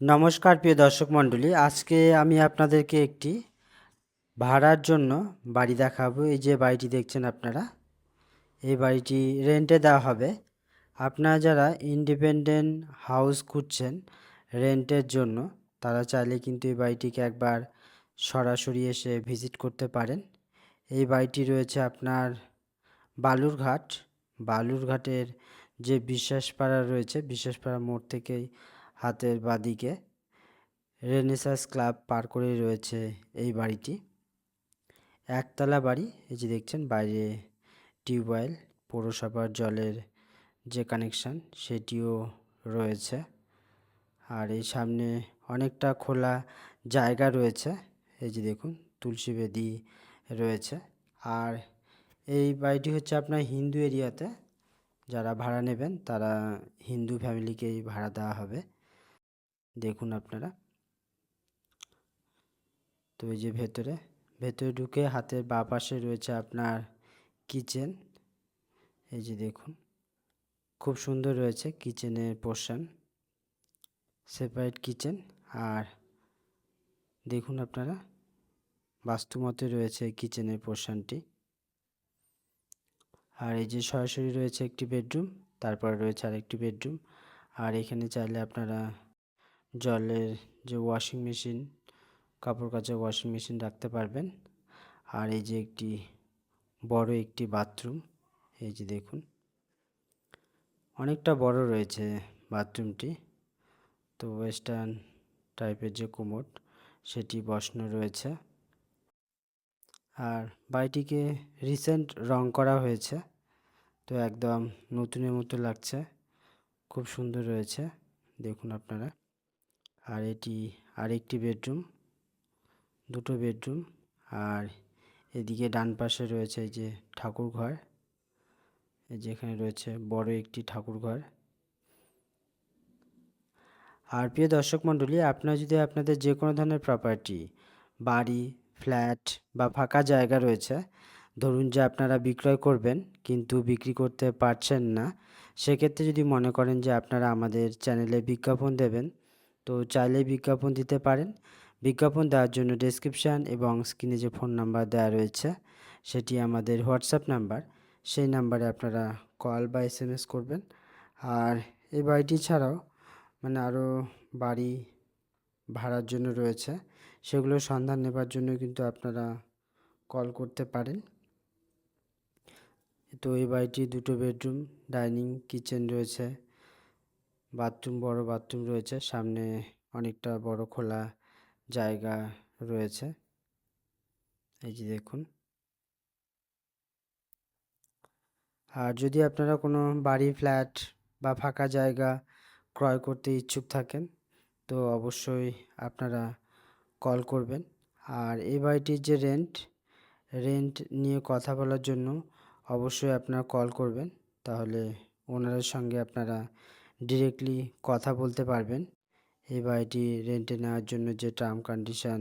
নমস্কার, প্রিয় দর্শক মণ্ডলী। আজকে আমি আপনাদেরকে একটি ভাড়ার জন্য বাড়ি দেখাবো। এই যে বাড়িটি দেখছেন আপনারা, এই বাড়িটি রেন্টে দেওয়া হবে। আপনারা যারা ইন্ডিপেন্ডেন্ট হাউস খুঁজছেন রেন্টের জন্য, তারা চাইলে কিন্তু এই বাড়িটিকে একবার সরাসরি এসে ভিজিট করতে পারেন। এই বাড়িটি রয়েছে আপনার বালুরঘাট। বালুরঘাটের যে বিশ্বাসপাড়া রয়েছে, বিশ্বাসপাড়া মোড় থেকেই হাতের বাদিকে রেনেসাস ক্লাব পার করে রয়েছে এই বাড়িটি। একতলা বাড়ি, এই যে দেখছেন, বাইরে টিউবওয়েল, পৌরসভার জলের যে কানেকশান, সেটিও রয়েছে। আর এই সামনে অনেকটা খোলা জায়গা রয়েছে, এই যে দেখুন, তুলসী বেদি রয়েছে। আর এই বাড়িটি হচ্ছে আপনার হিন্দু এরিয়াতে, যারা ভাড়া নেবেন, তারা হিন্দু ফ্যামিলিকেই ভাড়া দেওয়া হবে। দেখুন আপনারা। তো এই যে ভেতরে ভেতরে ঢুকে হাতের বাঁ পাশে রয়েছে আপনার কিচেন। এই যে দেখুন, খুব সুন্দর রয়েছে কিচেনের পোর্শন, সেপারেট কিচেন। আর দেখুন আপনারা, বাস্তুমতে রয়েছে কিচেনের পোর্শনটি। আর এই যে সরাসরি রয়েছে একটি বেডরুম, তারপর রয়েছে আরেকটি বেডরুম। আর এখানে চাইলে আপনারা জলের যে ওয়াশিং মেশিন কাপড় কাচার ওয়াশিং মেশিন রাখতে পারবেন। আর এই যে একটি বড় একটি বাথরুম এই যে দেখুন। অনেকটা বড় রয়েছে বাথরুমটি তো ওয়েস্টার্ন টাইপের যে কোমোড সেটি বসানো রয়েছে। আর বাড়িটিকে রিসেন্ট রং করা হয়েছে। তো একদম নতুনের মতো লাগছে। খুব সুন্দর রয়েছে। দেখুন আপনারা। আর এটি আরেকটি বেডরুম, দুটো বেডরুম। আর এদিকে ডান পাশে রয়েছে যে ঠাকুর ঘর যেখানে রয়েছে বড় একটি ঠাকুর ঘর। আর প্রিয় দর্শক মণ্ডলী, আপনারা যদি আপনাদের যে কোনো ধরনের প্রপার্টি বাড়ি ফ্ল্যাট বা ফাঁকা জায়গা রয়েছে, ধরুন যে আপনারা বিক্রয় করবেন কিন্তু বিক্রি করতে পারছেন না, সেক্ষেত্রে যদি মনে করেন যে আপনারা আমাদের চ্যানেলে বিজ্ঞাপন দেবেন তো চাইলেই বিজ্ঞাপন দিতে পারেন। বিজ্ঞাপন দেওয়ার জন্য ডেসক্রিপশান এবং স্ক্রিনে যে ফোন নাম্বার দেওয়া রয়েছে, সেটি আমাদের হোয়াটসঅ্যাপ নাম্বার সেই নাম্বারে আপনারা কল বা এস এম এস করবেন। আর এই বাড়িটি ছাড়াও মানে আরও বাড়ি ভাড়ার জন্য রয়েছে। সেগুলোর সন্ধান নেবার জন্য কিন্তু আপনারা কল করতে পারেন। তো এই বাড়িটি দুটো বেডরুম ডাইনিং কিচেন রয়েছে। বাথরুম, বড় বাথরুম রয়েছে। সামনে অনেকটা বড় খোলা জায়গা রয়েছে। এই যে দেখুন। আর যদি আপনারা কোনো বাড়ি, ফ্ল্যাট বা ফাঁকা জায়গা ক্রয় করতে ইচ্ছুক থাকেন, তো অবশ্যই আপনারা কল করবেন। আর এই বাড়িটির যে রেন্ট রেন্ট নিয়ে কথা বলার জন্য অবশ্যই আপনারা কল করবেন। তাহলে ওনারের সঙ্গে আপনারা ডিরেক্টলি কথা বলতে পারবেন। এই বাড়িটি রেন্টে নেওয়ার জন্য যে টার্ম কন্ডিশান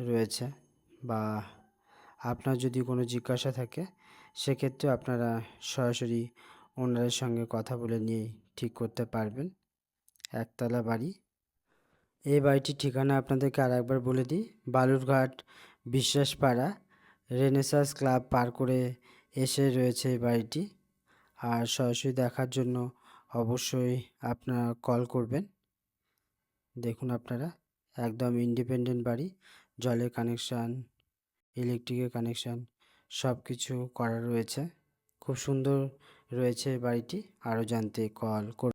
রয়েছে বা আপনার যদি কোনো জিজ্ঞাসা থাকে, সেক্ষেত্রে আপনারা সরাসরি ওনারের সঙ্গে কথা বলে নিয়েই ঠিক করতে পারবেন। একতলা বাড়ি। এই বাড়িটির ঠিকানা আপনাদেরকে আর একবার বলে দিই। বালুরঘাট বিশ্বাসপাড়া রেনেসাস ক্লাব পার করে এসে রয়েছে এই বাড়িটি। আর সরাসরি দেখার জন্য অবশ্যই আপনারা কল করবেন। দেখুন আপনারা, একদম ইন্ডিপেন্ডেন্ট বাড়ি, জলের কানেকশান ইলেকট্রিকের কানেকশান সব কিছু করা রয়েছে। খুব সুন্দর রয়েছে বাড়িটি, আরও জানতে কল করুন।